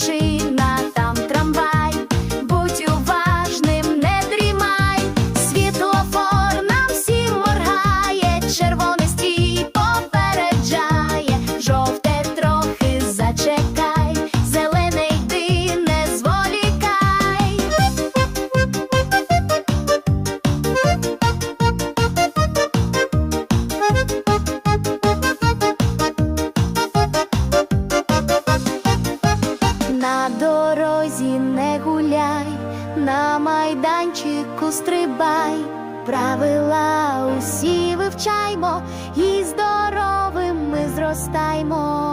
нашій. дорозі не гуляй, на майданчику стрибай, правила усі вивчаймо і здоровим ми зростаймо.